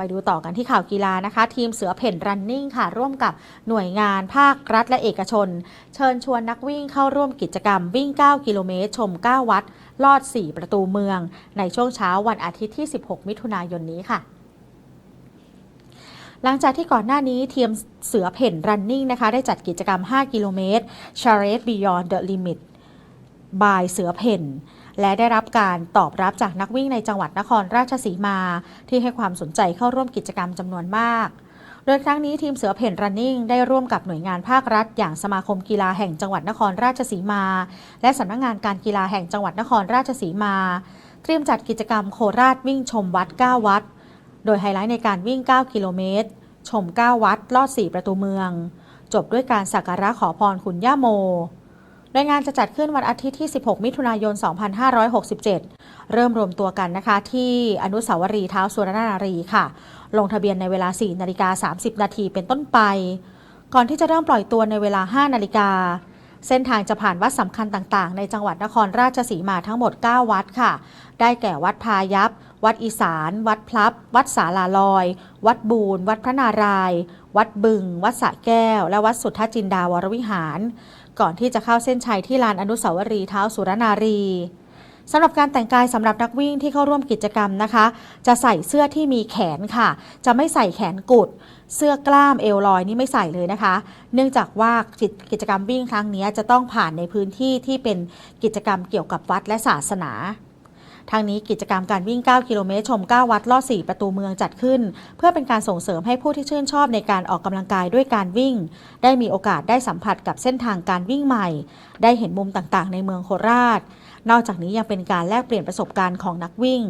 ไปดูต่อกันที่ข่าวกีฬานะคะ ทีมเสือเพ่นรันนิ่งค่ะ ร่วมกับหน่วยงานภาครัฐและเอกชน เชิญชวนนักวิ่งเข้าร่วมกิจกรรมวิ่ง 9 กิโลเมตร ชม 9 วัด ลอด 4 ประตูเมือง ในช่วงเช้าวันอาทิตย์ที่ 16 มิถุนายนนี้ค่ะหลังจากที่ก่อนหน้านี้ทีมเสือเพ่นรันนิ่งนะคะ ได้จัดกิจกรรม 5 กิโลเมตร Charade Beyond the Limit by เสือเพ่น และได้รับการตอบรับจากนักวิ่งในจังหวัดนครราชสีมา ที่ให้ความสนใจเข้าร่วมกิจกรรมจำนวนมาก โดยครั้งนี้ทีมเสือเพ่นรันนิ่งได้ร่วมกับหน่วยงานภาครัฐ อย่างสมาคมกีฬาแห่งจังหวัดนครราชสีมา และสำนักงานการกีฬาแห่งจังหวัดนครราชสีมา เตรียมจัดกิจกรรมโคราชวิ่งชมวัด 9 วัด โดยไฮไลท์ในการวิ่ง 9 กิโลเมตร ชม 9 วัด ลอด 4 ประตูเมือง จบด้วยการสักการะขอพรคุณย่าโม โดยงานจะจัดขึ้นวันอาทิตย์ที่ 16 มิถุนายน 2567 เริ่มรวมตัวกันนะคะ ที่อนุสาวรีย์เท้าสุรนารีค่ะ ลงทะเบียนในเวลา 4 นาฬิกา 30 นาทีเป็นต้นไป ก่อนที่จะเริ่มปล่อยตัวในเวลา 5 นาฬิกา เส้นทางจะผ่านวัดสำคัญต่างๆ ในจังหวัดนครราชสีมาทั้งหมด 9 วัดค่ะ ได้แก่วัดพายัพวัดอีสาน วัดพลับ วัดสาลาลอย วัดบูรณ์วัดพระนารายณ์วัดบึง วัดสะแก้ว และวัดสุทธจินดาวรวิหาร ก่อนที่จะเข้าเส้นชัยที่ลานอนุสาวรีย์เท้าสุรนารีสำหรับการแต่งกายสำหรับนักวิ่งที่เข้าร่วมกิจกรรมนะคะ จะใส่เสื้อที่มีแขนค่ะ จะไม่ใส่แขนกุด เสื้อกล้ามเอวลอยนี่ไม่ใส่เลยนะคะ เนื่องจากว่ากิจกรรมวิ่งครั้งนี้จะต้องผ่านในพื้นที่ที่เป็นกิจกรรมเกี่ยวกับวัดและศาสนา ทางนี้กิจกรรมการวิ่ง 9 กิโลเมตรชม 9 วัดลอด 4 ประตูเมืองจัดขึ้น เพื่อเป็นการส่งเสริมให้ผู้ที่ชื่นชอบในการออกกำลังกายด้วยการวิ่ง ได้มีโอกาสได้สัมผัสกับเส้นทางการวิ่งใหม่ ได้เห็นมุมต่างๆ ในเมืองโคราช นอกจากนี้ยังเป็นการแลกเปลี่ยนประสบการณ์ของนักวิ่ง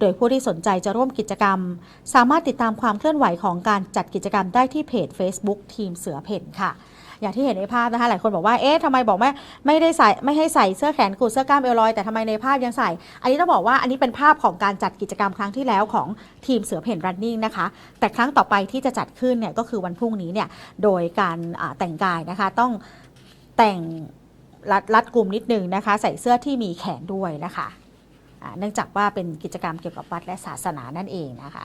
โดยผู้ที่สนใจจะร่วมกิจกรรม สามารถติดตามความเคลื่อนไหวของการจัดกิจกรรมได้ที่เพจ Facebook ทีมเสือเพ่นค่ะ อย่างที่เห็นในภาพนะคะ หลายคนบอกว่า เอ๊ะทำไมบอกไม่ไม่ได้ใส่ไม่ให้ใส่เสื้อแขนกุดเสื้อกล้ามเอวลอย แต่ทำไมในภาพยังใส่ อันนี้ต้องบอกว่าอันนี้เป็นภาพของการจัดกิจกรรมครั้งที่แล้วของทีมเสือเพ่นรันนิ่งนะคะ แต่ครั้งต่อไปที่จะจัดขึ้นเนี่ยก็คือวันพรุ่งนี้เนี่ย โดยการแต่งกายนะคะ ต้องแต่งรัดรัดกลุ่มนิดนึงนะคะ ใส่เสื้อที่มีแขนด้วยนะคะ เนื่องจากว่าเป็นกิจกรรมเกี่ยวกับวัดและศาสนานั่นเองนะคะ